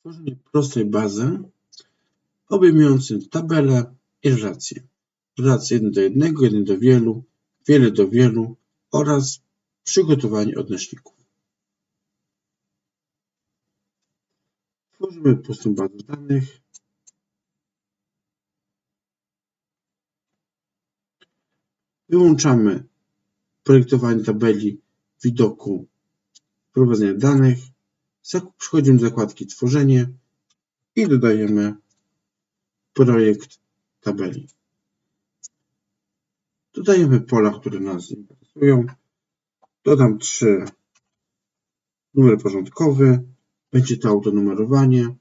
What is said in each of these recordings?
Tworzenie prostej bazy obejmującej tabelę i relacje. Relacje 1 do 1, 1 do wielu, wiele do wielu oraz przygotowanie odnośników. Tworzymy pustą bazę danych. Wyłączamy projektowanie tabeli widoku wprowadzenia danych. Przechodzimy do zakładki tworzenie i dodajemy projekt tabeli. Dodajemy pola, które nas interesują. Dodam trzy numer porządkowy, będzie to autonumerowanie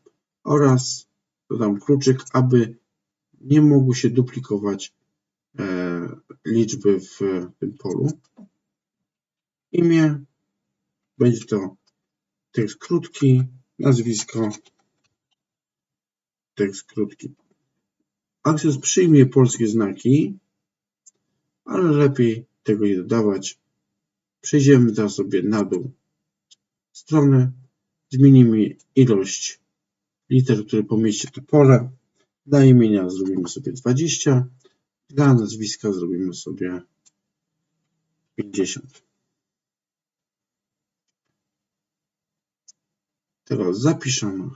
oraz dodam kluczyk, aby nie mogły się duplikować e, liczby w tym polu. Imię będzie to tekst krótki, nazwisko, tekst krótki. Access przyjmie polskie znaki, ale lepiej tego nie dodawać. Przejdziemy teraz sobie na dół strony, zmienimy ilość liter, które pomieści to pole. Dla imienia zrobimy sobie 20, dla nazwiska zrobimy sobie 50. Teraz zapiszemy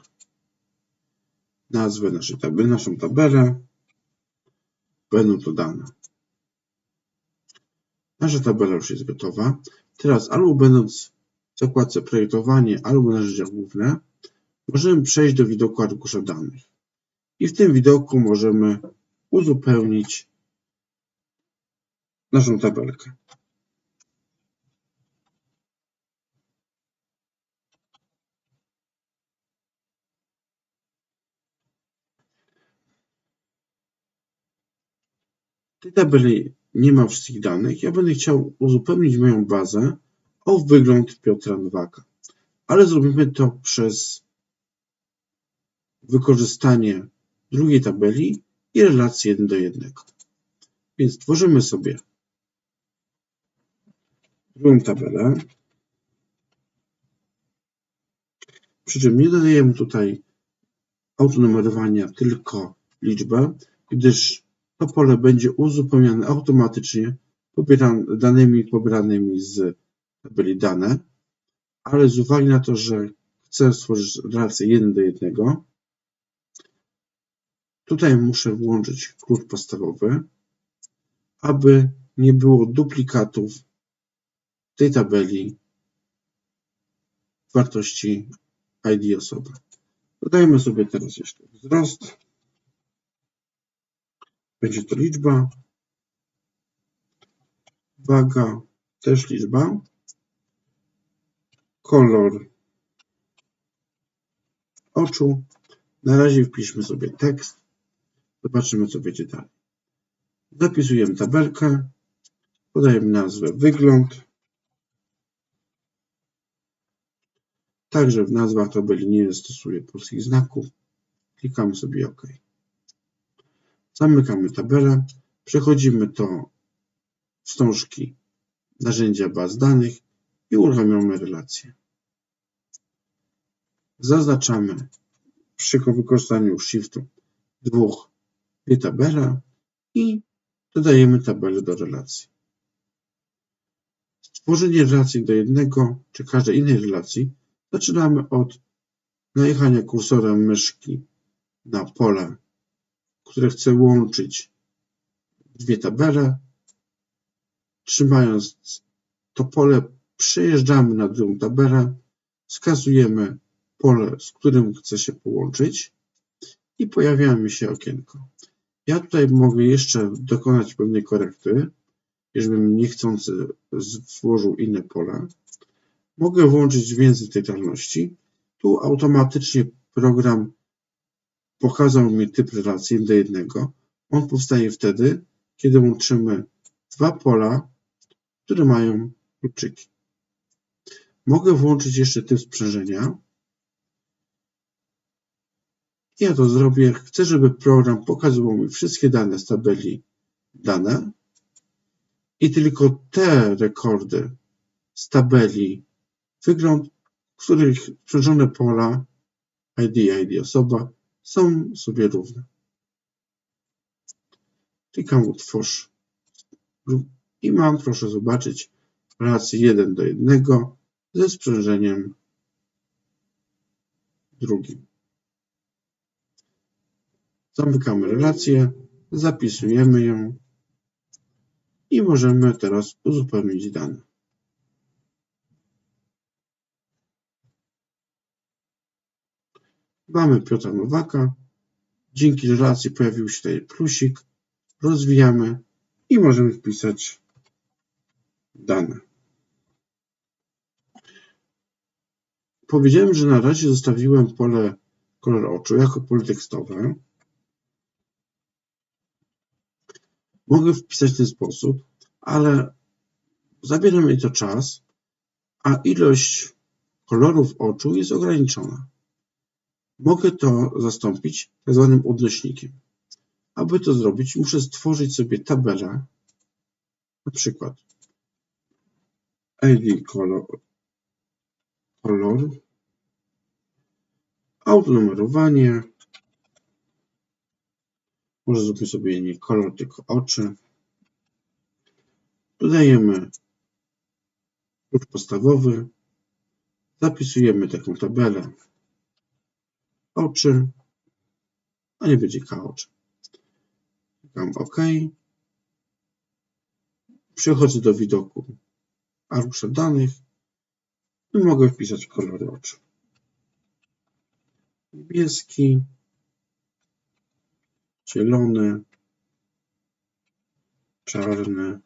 nazwę naszej tabeli, naszą tabelę. Będą to dane. Nasza tabela już jest gotowa. Teraz albo będąc w zakładce projektowanie, albo narzędzia główne, możemy przejść do widoku arkusza danych. I w tym widoku możemy uzupełnić naszą tabelkę. Tabeli nie ma wszystkich danych. Ja będę chciał uzupełnić moją bazę o wygląd Piotra Nowaka. Ale zrobimy to przez wykorzystanie drugiej tabeli i relacji 1 do 1. Więc tworzymy sobie drugą tabelę. Przy czym nie dodajemy tutaj autonumerowania, tylko liczbę, gdyż to pole będzie uzupełniane automatycznie danymi pobieranymi z tabeli dane, ale z uwagi na to, że chcę stworzyć relację 1 do 1, tutaj muszę włączyć klucz podstawowy, aby nie było duplikatów tej tabeli wartości ID osoby. Dodajmy sobie teraz jeszcze wzrost. Będzie to liczba. Waga, też liczba. Kolor oczu. Na razie wpiszmy sobie tekst. Zobaczymy, co będzie dalej. Zapisujemy tabelkę. Podajemy nazwę wygląd. Także w nazwach tabeli nie stosuję polskich znaków. Klikamy sobie OK. Zamykamy tabelę. Przechodzimy do wstążki narzędzia baz danych i uruchamiamy relacje. Zaznaczamy przy wykorzystaniu Shiftu dwóch dwie tabele i dodajemy tabelę do relacji. Stworzenie relacji do jednego czy każdej innej relacji zaczynamy od najechania kursorem myszki na pole które chcę łączyć dwie tabele. Trzymając to pole, przejeżdżamy na drugą tabelę, wskazujemy pole, z którym chcę się połączyć i pojawia mi się okienko. Ja tutaj mogę jeszcze dokonać pewnej korekty, żebym niechcący włożył inne pole. Mogę włączyć więcej tej Tu automatycznie program pokazał mi typ relacji 1 do 1. On powstaje wtedy, kiedy łączymy dwa pola, które mają kluczyki. Mogę włączyć jeszcze typ sprzężenia. Ja to zrobię. Chcę, żeby program pokazywał mi wszystkie dane z tabeli dane i tylko te rekordy z tabeli wygląd, w których sprzężone pola ID, ID osoba są sobie równe. Klikam utwórz i mam, proszę zobaczyć, relację 1 do 1 ze sprzężeniem drugim. Zamykamy relację, zapisujemy ją i możemy teraz uzupełnić dane. Mamy Piotra Nowaka. Dzięki relacji pojawił się tutaj plusik. Rozwijamy i możemy wpisać dane. Powiedziałem, że na razie zostawiłem pole kolor oczu jako pole tekstowe. Mogę wpisać w ten sposób, ale zabiera mi to czas, a ilość kolorów oczu jest ograniczona. Mogę to zastąpić tak zwanym odnośnikiem. Aby to zrobić, muszę stworzyć sobie tabelę, na przykład kolor, kolor autonumerowanie, może zróbmy sobie nie kolor, tylko oczy. Dodajemy klucz podstawowy, zapisujemy taką tabelę oczy, a nie K oczy. Klikam OK. Przechodzę do widoku arkusza danych i mogę wpisać kolory oczu. Niebieski, zielony, czarny.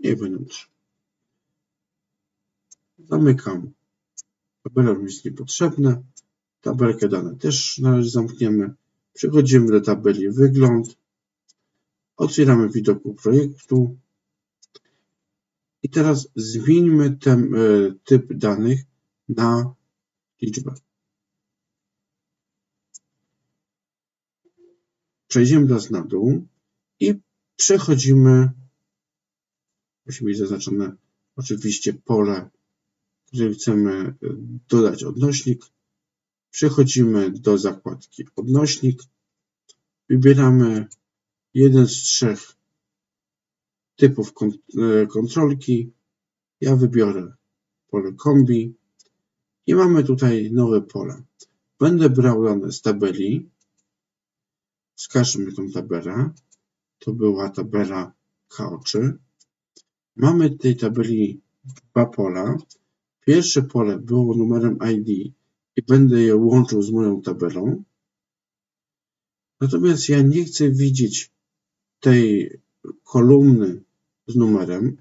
Będą trzy. Zamykam. Tabela mi jest niepotrzebna. Tabelkę dane też zamkniemy. Przechodzimy do tabeli wygląd. Otwieramy widoku projektu. I teraz zmieńmy ten e, typ danych na liczbę. Przejdziemy teraz na dół i przechodzimy, musi być zaznaczone oczywiście pole, które chcemy e, dodać odnośnik. Przechodzimy do zakładki odnośnik. Wybieramy jeden z trzech typów e, kontrolki. Ja wybiorę pole kombi i mamy tutaj nowe pole. Będę brał dane z tabeli. Wskażmy tą tabelę. To była tabela K3. Mamy w tej tabeli dwa pola. Pierwsze pole było numerem ID i będę je łączył z moją tabelą. Natomiast ja nie chcę widzieć tej kolumny z numerem,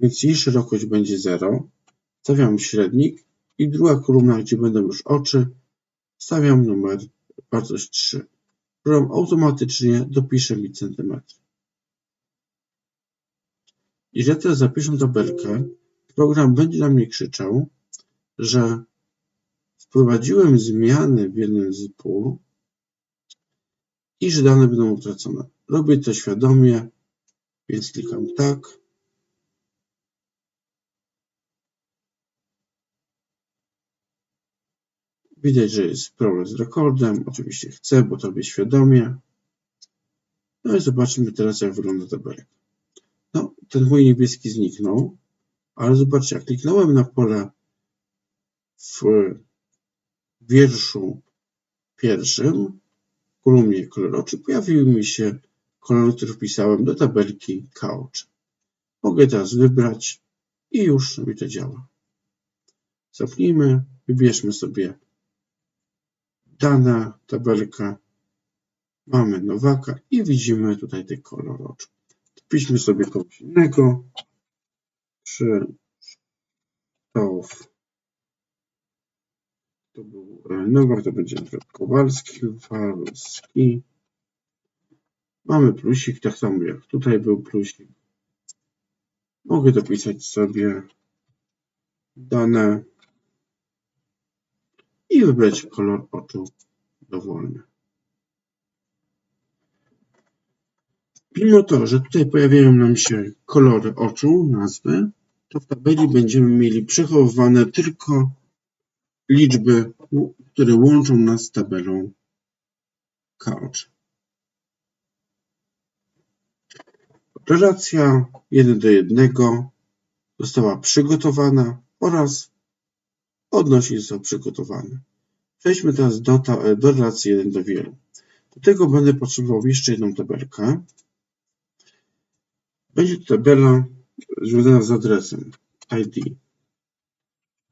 więc jej szerokość będzie 0. Stawiam średnik i druga kolumna, gdzie będą już oczy, stawiam numer, wartość 3. Program automatycznie dopisze mi centymetry. Jeżeli ja teraz zapiszę tabelkę, program będzie na mnie krzyczał, że wprowadziłem zmiany w jednym z pól i że dane będą utracone. Robię to świadomie, więc klikam tak. Widać, że jest problem z rekordem. Oczywiście chcę, bo to robię świadomie. No i zobaczmy teraz, jak wygląda tabelek. No, ten mój niebieski zniknął, ale zobaczcie, jak kliknąłem na pole w wierszu pierwszym, w kolumnie kolor oczy, pojawiły mi się kolory, które wpisałem do tabelki Couch. Mogę teraz wybrać i już mi to działa. Zamknijmy, wybierzmy sobie dana tabelka. Mamy Nowaka i widzimy tutaj ten kolor oczu. Wpiszmy sobie kogoś innego. Krzysztof. To był Nowak, to będzie Kowalski, Walski. Mamy plusik, tak samo jak tutaj był plusik. Mogę dopisać sobie dane i wybrać kolor oczu dowolny. Mimo to, że tutaj pojawiają nam się kolory oczu, nazwy, to w tabeli będziemy mieli przechowywane tylko liczby, które łączą nas z tabelą couch. Relacja 1 do 1 została przygotowana oraz odnośnik został przygotowany. Przejdźmy teraz do, do relacji 1 do wielu. Do tego będę potrzebował jeszcze jedną tabelkę. Będzie to tabela związana z adresem ID.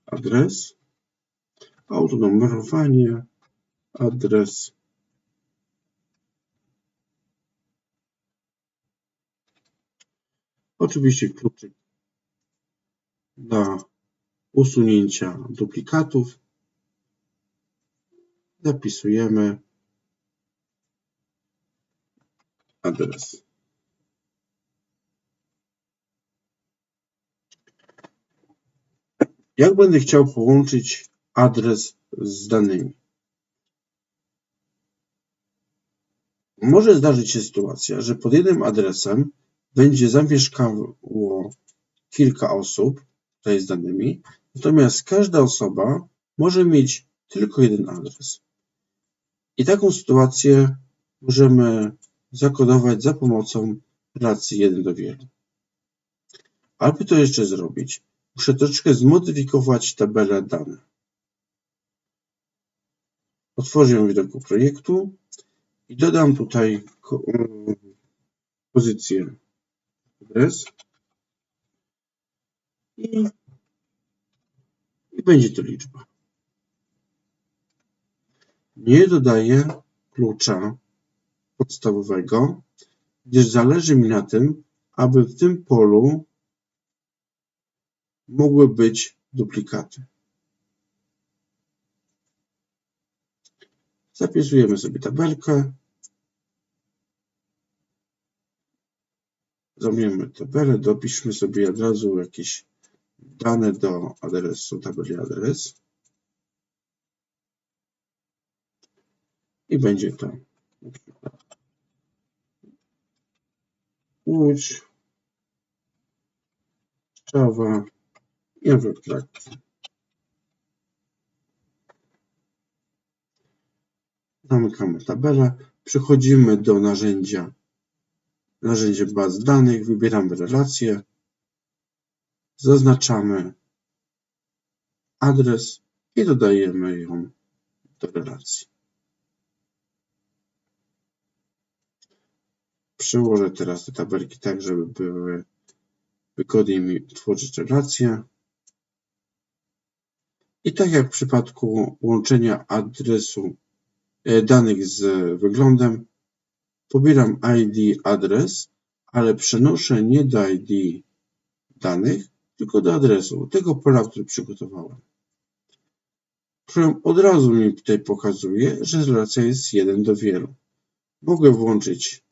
Adres, autonumerowanie, adres, oczywiście kluczyk dla usunięcia duplikatów. Zapisujemy adres. Jak będę chciał połączyć adres z danymi? Może zdarzyć się sytuacja, że pod jednym adresem będzie zamieszkało kilka osób, tutaj z danymi, natomiast każda osoba może mieć tylko jeden adres. I taką sytuację możemy zakodować za pomocą relacji 1 do wielu. Aby to jeszcze zrobić, muszę troszeczkę zmodyfikować tabelę dane. Otworzę ją w widoku projektu i dodam tutaj pozycję adres i, i będzie to liczba. Nie dodaję klucza podstawowego, gdyż zależy mi na tym, aby w tym polu mogły być duplikaty. Zapisujemy sobie tabelkę. Zamkniemy tabelę, dopiszmy sobie od razu jakieś dane do adresu, tabeli adres. I będzie to Łódź, Java i Evertrack. Zamykamy tabelę. Przechodzimy do narzędzia, narzędzie baz danych, wybieramy relację, zaznaczamy adres i dodajemy ją do relacji. Przełożę teraz te tabelki tak, żeby były wygodniej mi tworzyć relacje. I tak jak w przypadku łączenia adresu e, danych z wyglądem, pobieram ID adres, ale przenoszę nie do ID danych, tylko do adresu, tego pola, który przygotowałem. Program od razu mi tutaj pokazuje, że relacja jest 1 do wielu. Mogę włączyć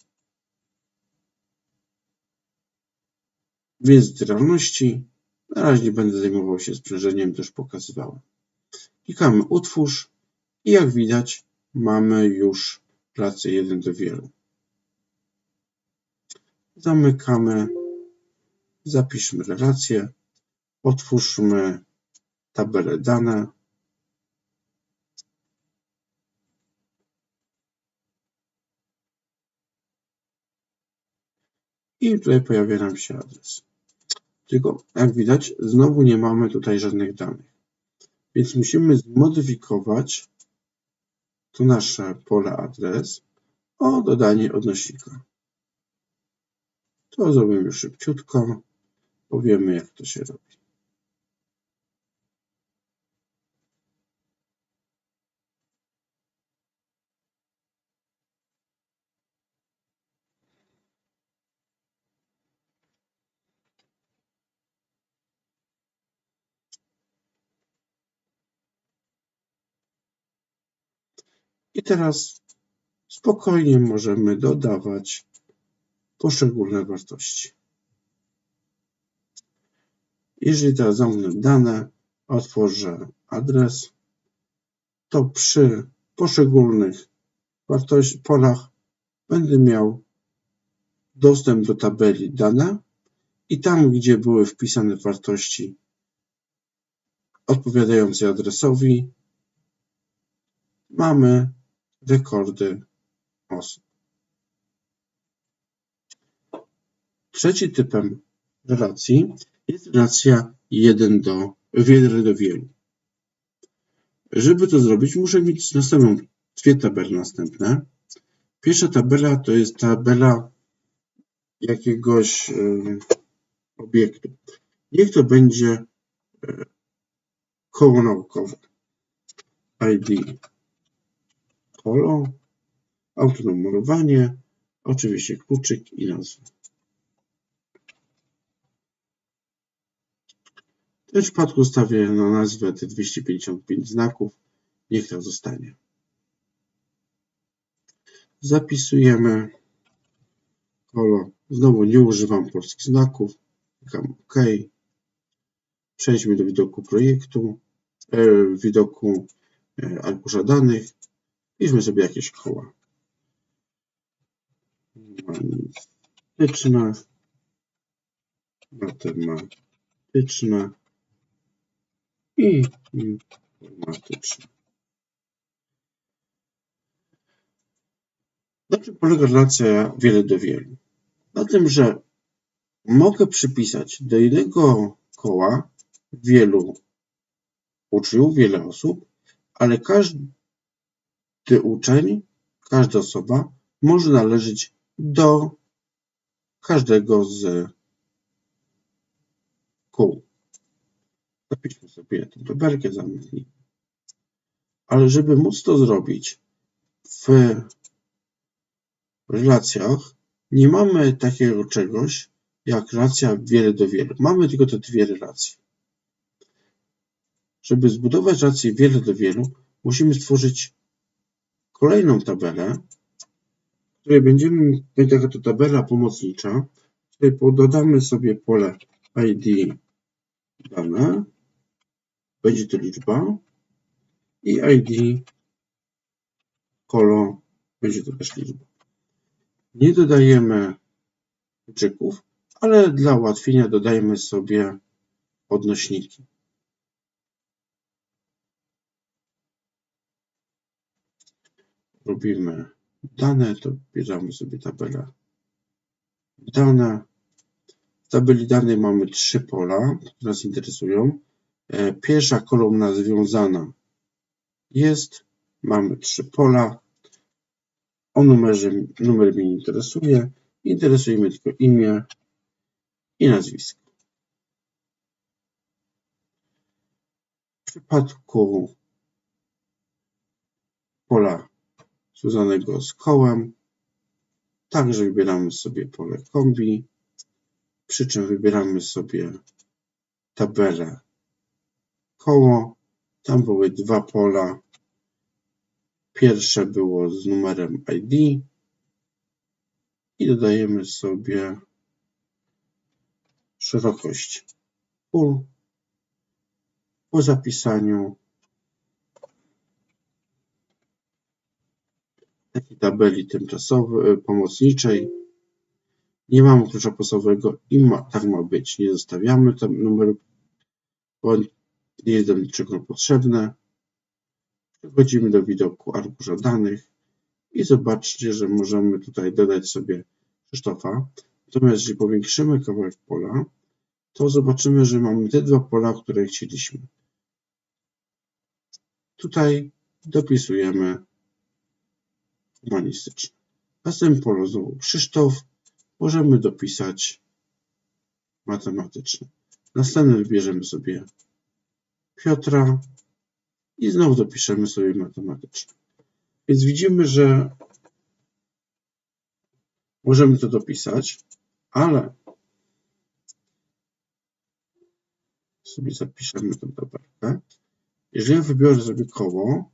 Język realności. Na razie nie będę zajmował się sprzężeniem, też pokazywałem. Klikamy utwórz i jak widać mamy już relację 1 do wielu. Zamykamy, zapiszmy relację, otwórzmy tabelę dane. I tutaj pojawia nam się adres. Tylko jak widać, znowu nie mamy tutaj żadnych danych. Więc musimy zmodyfikować to nasze pole adres o dodanie odnośnika. To zrobimy szybciutko. Powiemy, jak to się robi. I teraz spokojnie możemy dodawać poszczególne wartości. Jeżeli teraz zamknę dane, otworzę adres, to przy poszczególnych wartości, polach będę miał dostęp do tabeli dane i tam, gdzie były wpisane wartości odpowiadającej adresowi mamy rekordy osób. Trzecim typem relacji jest relacja 1 do, 1 do wielu. Żeby to zrobić, muszę mieć następną dwie tabele następne. Pierwsza tabela to jest tabela jakiegoś y, obiektu. Niech to będzie y, koło naukowe. ID kolo, autonumerowanie, oczywiście kluczyk i nazwa. W tym przypadku stawię na nazwę te 255 znaków. Niech to zostanie. Zapisujemy kolo. Znowu nie używam polskich znaków. Klikam OK. Przejdźmy do widoku projektu, e, widoku e, arkusza danych. Piszmy sobie jakieś koła. Humanistyczne, matematyczne i informatyczne. Na czym polega relacja wiele do wielu? Na tym, że mogę przypisać do jednego koła wielu uczniów, wiele osób, ale każdy uczeń, każda osoba może należeć do każdego z kół. Zapiszmy sobie tę tabelkę, zamknij. Ale żeby móc to zrobić w relacjach, nie mamy takiego czegoś jak relacja wiele do wielu. Mamy tylko te dwie relacje. Żeby zbudować relację wiele do wielu, musimy stworzyć kolejną tabelę, w której będziemy, będzie taka to tabela pomocnicza, w której dodamy sobie pole ID dane, będzie to liczba i ID kolo będzie to też liczba. Nie dodajemy kluczyków, ale dla ułatwienia dodajemy sobie odnośniki. Robimy dane, to bierzemy sobie tabelę dane. W tabeli danej mamy trzy pola, które nas interesują. E, pierwsza kolumna związana jest, mamy trzy pola. O numerze, numer mnie interesuje. Interesuje mnie tylko imię i nazwisko. W przypadku pola związanego z kołem, także wybieramy sobie pole kombi, przy czym wybieramy sobie tabelę koło. Tam były dwa pola. Pierwsze było z numerem ID i dodajemy sobie szerokość pól. Po zapisaniu takiej tabeli tymczasowej, pomocniczej nie mamy klucza podstawowego i ma, tak ma być. Nie zostawiamy tam numeru, bo nie jest do niczego potrzebne. Przechodzimy do widoku arkusza danych i zobaczcie, że możemy tutaj dodać sobie Krzysztofa. Natomiast jeśli powiększymy kawałek pola, to zobaczymy, że mamy te dwa pola, które chcieliśmy. Tutaj dopisujemy humanistyczne. Polu znowu Krzysztof. Możemy dopisać matematyczne. Następny wybierzemy sobie Piotra i znowu dopiszemy sobie matematyczne. Więc widzimy, że możemy to dopisać, ale sobie zapiszemy tę tabelkę. Jeżeli ja wybiorę sobie koło,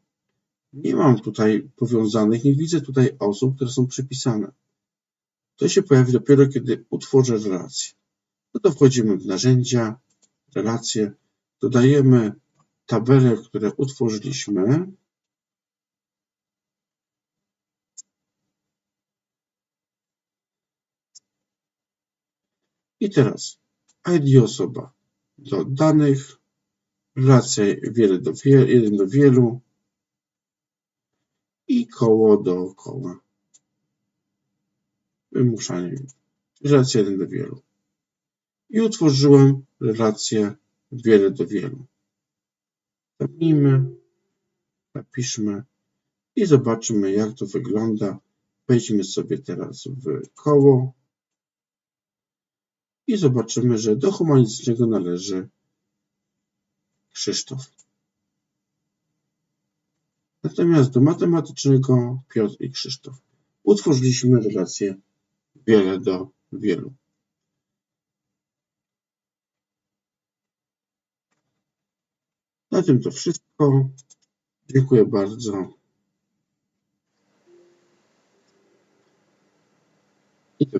nie mam tutaj powiązanych, nie widzę tutaj osób, które są przypisane. To się pojawi dopiero, kiedy utworzę relację. No to wchodzimy w narzędzia, relacje, dodajemy tabele, które utworzyliśmy. I teraz ID osoba do danych, relacja wiele do wie, jeden do wielu koło dookoła. Wymuszanie. Relacja jeden do wielu. I utworzyłem relację wiele do wielu. Zapnijmy, napiszmy i zobaczymy jak to wygląda. Wejdźmy sobie teraz w koło i zobaczymy, że do humanistycznego należy Krzysztof. Natomiast do matematycznego Piotr i Krzysztof. Utworzyliśmy relację wiele do wielu. Na tym to wszystko. Dziękuję bardzo. I to